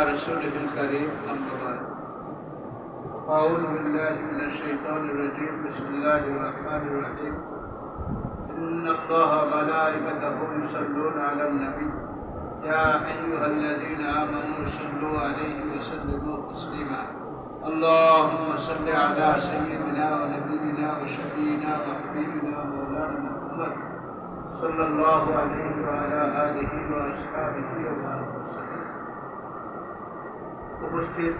رسوله الكريم أما بعد. أعوذ بالله من الشيطان الرجيم. بسم الله الرحمن الرحيم. إن الله وملائكته يصلون على النبي. يا أيها الذين آمنوا صلوا عليه وسلموا تسليما. اللهم صل على سيدنا ونبينا وشفينا وحبيبنا مولانا محمد صلى الله عليه وعلى آله وأصحابه وبارك وسلم. উপস্থিত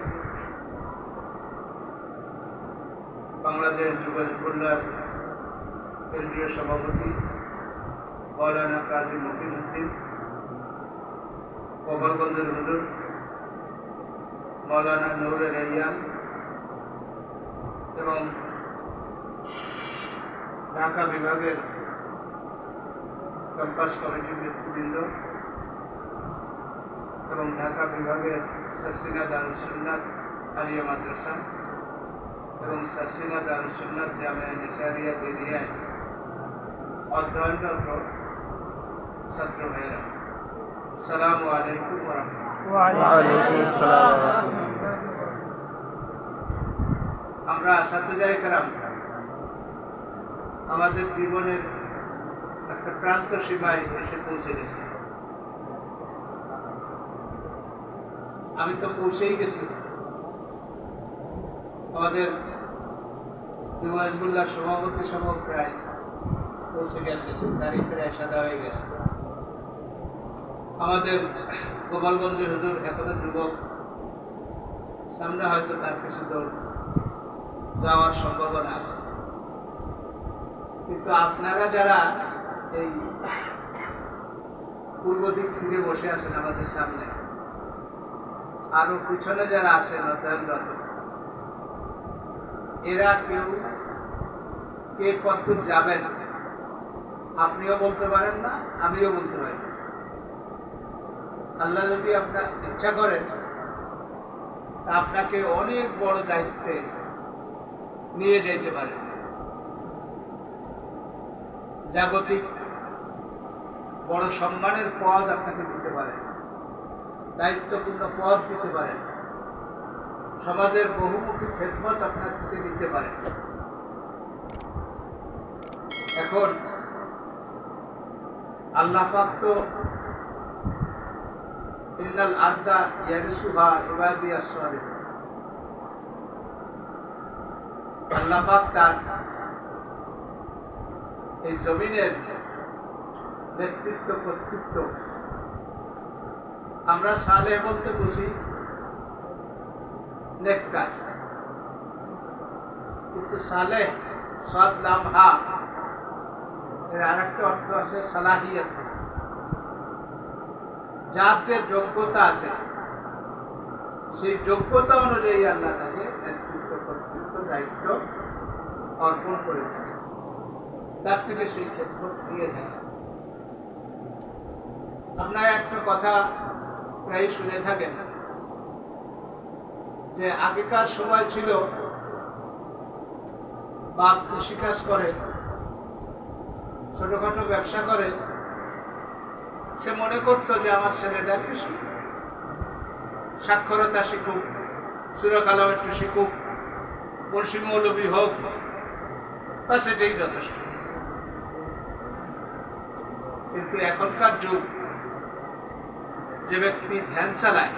বাংলাদেশ যুবকল্যাণ কেন্দ্রীয় সভাপতি মৌলানা কাজী মকিনুদ্দিন গোপালগঞ্জের হুজুর মৌলানা নৌরে রাইয়ান এবং ঢাকা বিভাগের ক্যাম্পাস কমিটির নেতৃবৃন্দ এবং ঢাকা বিভাগের সারসিনা দারুসুন্নাত আলিয়া মাদ্রাসা এবং সারসিনা দারুসুন্নাত জামিয়া নিসারিয়া বেরিয়ায় অধ্যয়নরত ছাত্র ভাইয়েরা সালাম আলাইকুম রহমতুল্লাহ ওয়ালাইকুম আসসালাম ওয়া রাহমাতুল্লাহ। আমরা ছাত্রজাই কারাম আমাদের জীবনের একটা প্রান্ত সীমায় এসে পৌঁছে গেছি আমি তো পৌঁছেই গেছি। আমাদের হিমাজবুল্লাহ সভাপতি সহ প্রায় পৌঁছে গেছে তারিখ প্রায় সাদা হয়ে গেছে। আমাদের গোপালগঞ্জের হুজুর এখনও যুবক। সামনে হয়তো তার কিছু দৌড় যাওয়ার সম্ভাবনা আছে। কিন্তু আপনারা যারা এই পূর্ব দিক ফিরে বসে আছেন আমাদের সামনে আরও পিছনে যারা অধ্যয়নরত। এরা কেউ কে কত যাবেন, আপনিও বলতে পারেন না, আমিও বলতে পারি। আল্লাহ যদি আপনার ইচ্ছা করেন, তা আপনাকে অনেক বড় দায়িত্বে নিয়ে যেতে পারে। জাগতিক বড় সম্মানের পদ আপনাকে দিতে পারে। দায়িত্বপূর্ণ পদ দিতে পারে সমাজের বহুমুখী খেদমত আপনার থেকে নিতে পারে। এখন, আল্লাহ তো ইন্নাল আর্দা ইয়ারিসুহা ইবাদিয়া সালিহ আল্লাহ তার এই জমিনের নেতৃত্ব কর্তৃত্ব আমরা সালে বলতে বুঝি কিন্তু সালে সদ লামহা এর আরেকটা অর্থ আছে সালাহিয়ত। যার যে যোগ্যতা আছে, সেই যোগ্যতা অনুযায়ী আল্লাহ তাকে নেতৃত্ব, কর্তৃত্ব, দায়িত্ব অর্পণ করে থাকে। তার থেকে সেই ক্ষেত্র দিয়ে থাকে। আপনার একটা কথা প্রায় শুনে থাকেন। যে আগেকার সময় ছিল বাপ কৃষিকাজ করে, ছোটখাটো ব্যবসা করে, সে মনে করতো যে আমার ছেলেটা কৃষি। সাক্ষরতা শিখুক সুরকালাম একটু শিখুক মৌলবী হোক, বা সেটাই যথেষ্ট। কিন্তু এখনকার যুগ যে ব্যক্তি ধ্যান চালায়,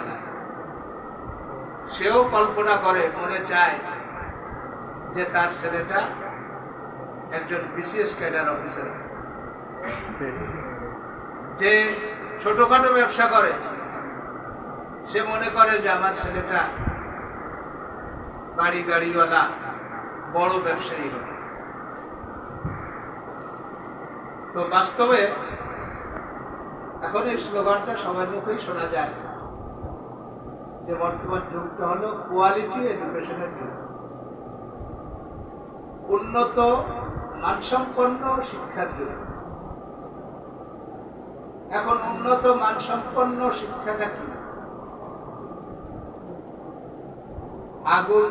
সেও কল্পনা করে, মনে চায় যে তার ছেলেটা একজন বিসিএস ক্যাডার অফিসার। যে ছোটখাটো ব্যবসা করে, সে মনে করে যে আমার ছেলেটা বাড়ি গাড়িওয়ালা, বড় ব্যবসায়ী হবে। তো বাস্তবে এখন এই স্লোগানটা সবার মুখেই শোনা যায়। যে বর্তমান যুগটা হলো কোয়ালিটি এডুকেশনের যুগ। উন্নত, মানসম্পন্ন শিক্ষার যুগ। এখন উন্নত, মানসম্পন্ন শিক্ষাটা কি? আগুন,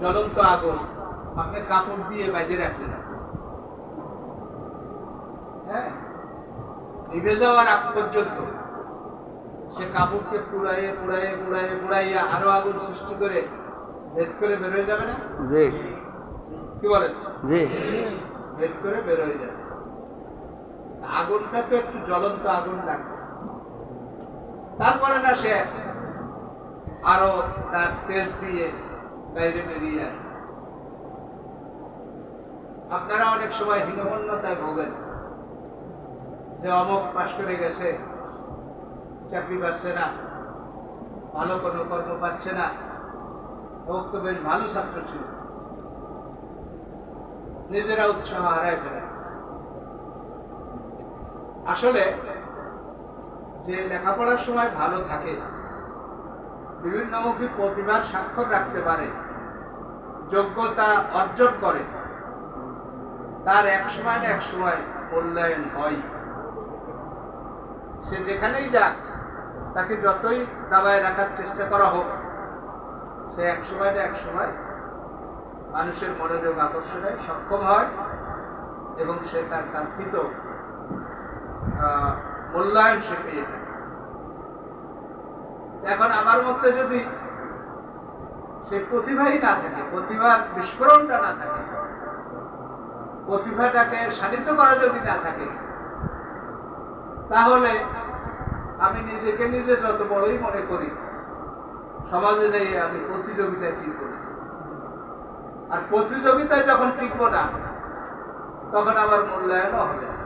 জ্বলন্ত আগুন। আপনি কাপড় দিয়ে বাইরে রাখলেন হ্যাঁ নিভে যাওয়ার আগ পর্যন্ত সে কাপড়কে পুড়াইয়ে পুড়াইয়ে পুড়াইয়ে পুড়াইয়া আরও আগুন সৃষ্টি করে ভেদ করে বের হয়ে যাবে না? জি। কি বলেন? জি। ভেদ করে বের হয়ে যাবে। আগুনটা তো একটু জ্বলন্ত আগুন লাগবে। তারপরে না সে আরও তার তেজ দিয়ে বাইরে বেরিয়ে আসে। আপনারা অনেক সময় হীনমন্যতায় ভোগেন। যে অমক পাশ করে গেছে। চাকরি পাচ্ছে না। ভালো কোনো কর্ম পাচ্ছে না। অমুক তো বেশ ভালো ছাত্র ছিল। নিজেরা উৎসাহ হারায় ফেলে। আসলে যে লেখাপড়ার সময় ভালো থাকে বিভিন্নমুখী প্রতিভার স্বাক্ষর রাখতে পারে, যোগ্যতা অর্জন করে, তার এক সময় না এক সময় মূল্যায়ন হয়। সে যেখানেই যাক, তাকে যতই দাবায় রাখার চেষ্টা করা হোক, সে এক সময় এক সময় মানুষের মনোযোগ আকর্ষণে সক্ষম হয় এবং সে তার কাঙ্ক্ষিত মূল্যায়ন সে পেয়ে থাকে। এখন আমার মধ্যে যদি সে প্রতিভাই না থাকে, প্রতিভার বিস্ফোরণটা না থাকে, প্রতিভাটাকে শানিত করা যদি না থাকে, তাহলে আমি নিজেকে নিজে যত বড়ই মনে করি, সমাজে যাই আমি প্রতিযোগিতায় ঠিক করি আর প্রতিযোগিতায় যখন টিকব না, তখন আমার মূল্যায়নও হবে না।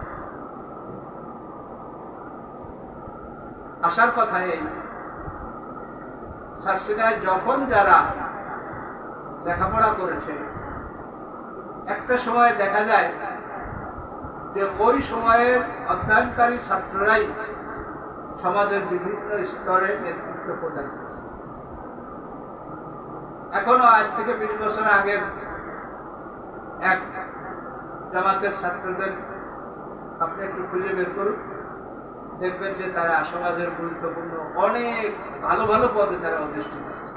আসার কথা এই সার্সিনায় যখন যারা লেখাপড়া করেছে, একটা সময় দেখা যায় যে ওই সময়ের অধ্যয়নকারী ছাত্ররাই সমাজের বিভিন্ন স্তরে নেতৃত্ব প্রদান করেছে। এখনও আজ থেকে বিশ বছর আগের এক জামাতের ছাত্রদের আপনি একটু খুঁজে বের করুন। দেখবেন যে তারা সমাজের গুরুত্বপূর্ণ অনেক ভালো ভালো পদে তারা অধিষ্ঠিত আছে।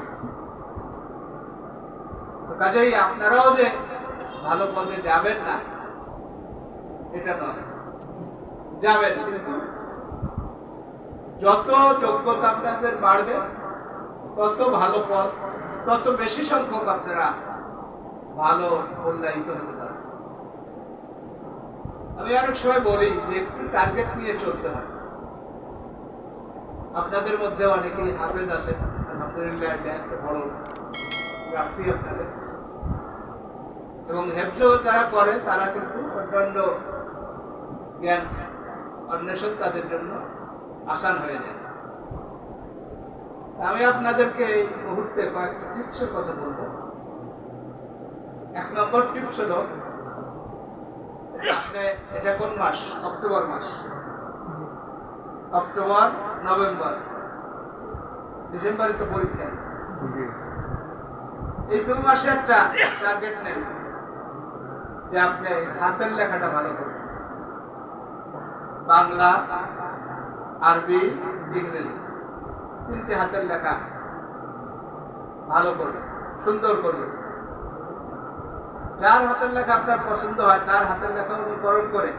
তো কাজেই আপনারাও যে ভালো পদে যাবেন না, এটা নয়। যাবেন কিন্তু। যত যোগ্যতা আপনাদের বাড়বে, তত ভালো পদ তত বেশি সংখ্যক আপনারা ভালো মূল্যায়িত হতে পারবেন। আমি অনেক সময় বলি যে একটু টার্গেট নিয়ে চলতে হয়। আপনাদের মধ্যে অনেকেই হাফেজ আপনাদের। এবং হেফজ যারা করে, তারা কিন্তু প্রচণ্ড জ্ঞান, অন্বেষণ তাদের জন্য আসান হয়ে যায়। আমি আপনাদেরকে এই মুহূর্তে কয়েকটা টিপসের কথা বলব। এক নম্বর টিপস হলো এটা কোন মাস? অক্টোবর মাস। October November. ডিসেম্বরে তো পরীক্ষা। এই দুই মাসে একটা টার্গেট নেন যে আপনি হাতের লেখাটা ভালো করবেন। বাংলা আরবি, ইংরেজি। তিনটে হাতের লেখা। ভালো করবেন সুন্দর করবেন যার হাতের লেখা আপনার পছন্দ হয়, তার হাতের লেখা অনুকরণ করে,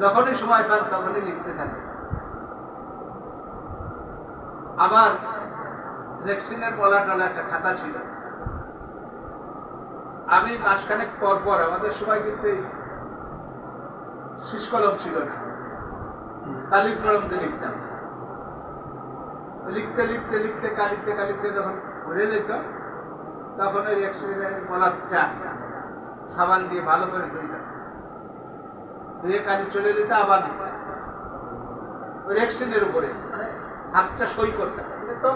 যখনই সময় পান তখনই লিখতে থাকে। আবার রেক্সিনের বলা টলা একটা খাতা ছিল। আমি মাসখানেক পর পর, আমাদের সময় কিন্তু এই শীষ কলম ছিল না। কালি কলম লিখতাম। লিখতে লিখতে লিখতে কালিতে কালিতে যখন ঘুরে যেত, তখন ওই বলার চা সাবান দিয়ে ভালো করে ধুইতাম ধুয়ে কালি চলে যেত আবার ওই উপরে। হাতটা সই করতাম। এটা তো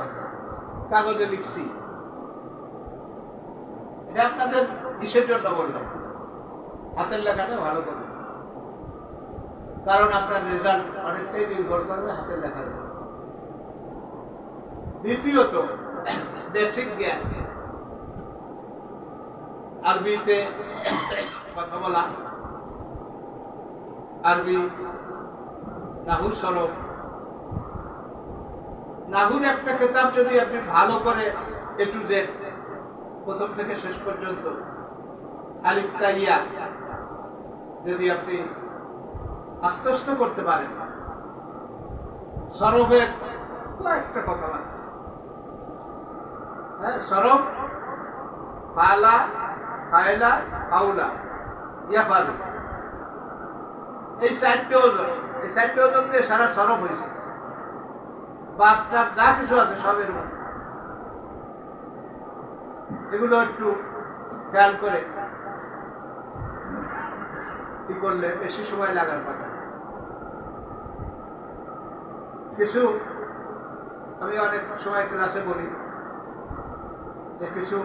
কাগজে লিখছি। এটা আপনাদের কিসের জন্য বললাম? হাতের লেখাটা ভালো করবে কারণ আপনার রেজাল্ট অনেকটাই নির্ভর করবে হাতের লেখার উপর দ্বিতীয়ত বেসিক জ্ঞান। আরবিতে কথা বলা। আরবি, নাহুর সরব। নাহুর একটা কেতাব যদি আপনি ভালো করে একটু দেন প্রথম থেকে শেষ পর্যন্ত, আলিফ তাইয়া, যদি আপনি আত্মস্থ করতে পারেন সরবের একটা কথা মাত্র হ্যাঁ সরব, ফালা ফায়লা ফাউলা ইয়াফালু এই চারটে ওজন, এই চারটে ওজন দিয়ে সারা সরব হয়েছে। বাপ, টাপ, যা কিছু আছে সবের মধ্যে। এগুলো একটু খেয়াল করে কি করলে বেশি সময় লাগার কথা। কিছু আমি অনেক সময় ক্লাসে বলি যে কিছু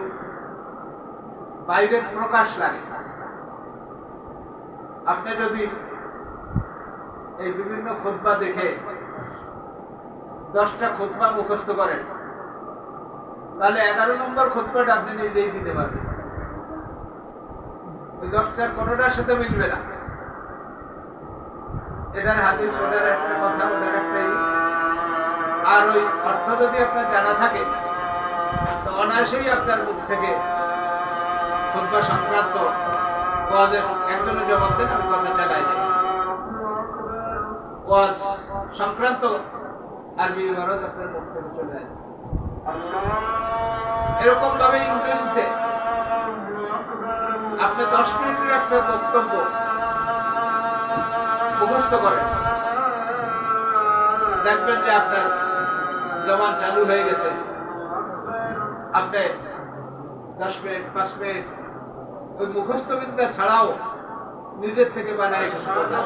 বাইরের প্রকাশ লাগে আপনি যদি এই বিভিন্ন খোদবা দেখে দশটা খোদবা মুখস্থ করেন, তাহলে এগারো নম্বর খোদবাটা আপনি নিজেই দিতে পারবেন। ওই দশটার কোনোটার সাথে মিলবে না। এটার হাতে ওটার একটা কথা ওটার একটা। আর ওই অর্থ যদি আপনার জানা থাকে, তো অনায়াসেই আপনার মুখ থেকে খুদ্া সংক্রান্ত ওয়াজের একজনের জবাব দেন, আমি কথা চালাই যাই ওয়াজ সংক্রান্ত আরবি ইবারত আপনার মুখ থেকে চলে আসে। এরকম ভাবে ইংরেজিতে আপনি দশ মিনিটের একটা বক্তব্য মুখস্থ করেন। দেখবেন যে আপনার জবান চালু হয়ে গেছে। আপনি দশ মিনিট, পাঁচ মিনিট। ওই মুখস্থ বিদ্যা ছাড়াও নিজের থেকে সক্ষমতা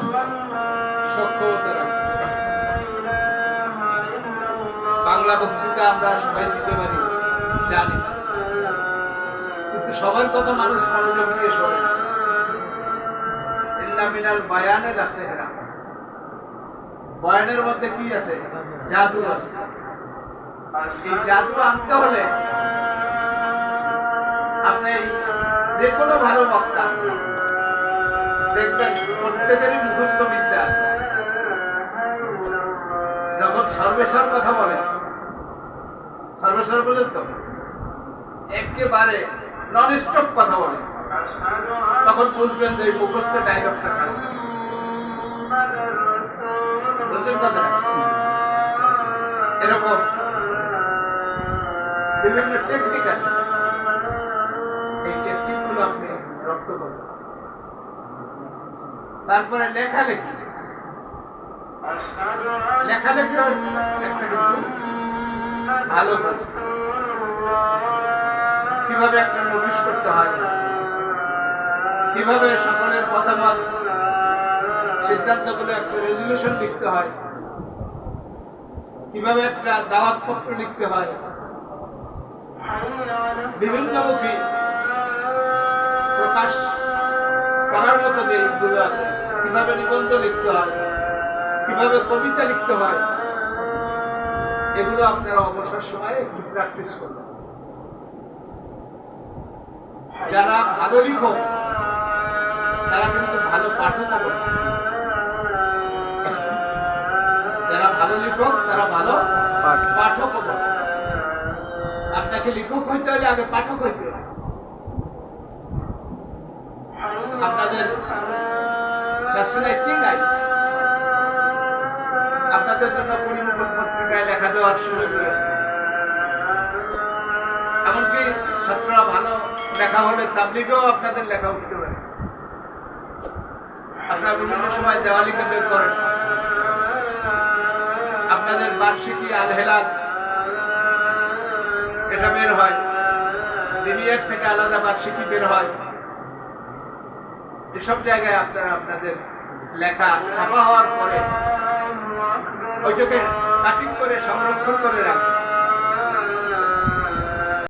বাংলা বক্তৃতা আমরা সবাই দিতে পারি, জানি। কিন্তু সবার কথা মানুষ মনোযোগ দিয়ে শোনে মিনাল বায়ানের আছে হেরা বয়ানের মধ্যে কি আছে? জাদু আছে। এই জাদু আনতে হলে আপনি যে কোনো ভালো বক্তা দেখবেন প্রত্যেকেরই মুখস্থ বিদ্যা আছে। যখন সর্বেশ্বর কথা বলে, সর্বেশ্বর বলেন তো, একেবারে নন স্টপ কথা বলে। তখন বুঝবেন যে মুখস্থ ডায়লগটা সামনে। বুঝলেন এরকম বিভিন্ন টেকনিক আছে। এই টেকনিকগুলো আপনি রপ্ত করবেন তারপরে লেখালেখি। লেখালেখি একটা কিন্তু ভালো। কীভাবে একটা নোটিশ করতে হয়? কীভাবে সকলের মতামত সিদ্ধান্তগুলো একটা রেজলিউশন লিখতে হয়? কীভাবে একটা দাওয়াত পত্র লিখতে হয়? বিভিন্নমুখী প্রকাশ করার মতো যে এইগুলো আছে কীভাবে নিবন্ধ লিখতে হয় কীভাবে কবিতা লিখতে হয় এগুলো আপনারা অবসর সময়ে একটু প্র্যাকটিস করবেন। যারা ভালো লিখক তারা কিন্তু ভালো পাঠক হবে যারা ভালো লিখক তারা ভালো পাঠক। হবে আপনাকে লিখক, হইতে হলে আগে পাঠক হইতে হবে। আপনাদের আপনাদের জন্য পরিমণ্ডল পত্রিকায় লেখা দেওয়ার শুরু করেছে এমনকি ছাত্ররা ভালো লেখা হলে তাবলিগেও আপনাদের লেখা উঠতে পারে। আপনারা বিভিন্ন সময় দেওয়ালিকে বের করেন। আপনাদের বার্ষিকী আল হেলাল এটা বের হয়। দিনিয়ার থেকে আলাদা বার্ষিকী বের হয়। এসব জায়গায় আপনারা, আপনাদের লেখা ছাপা হওয়ার পরে ওইটাকে কাটিং করে সংরক্ষণ করে রাখবেন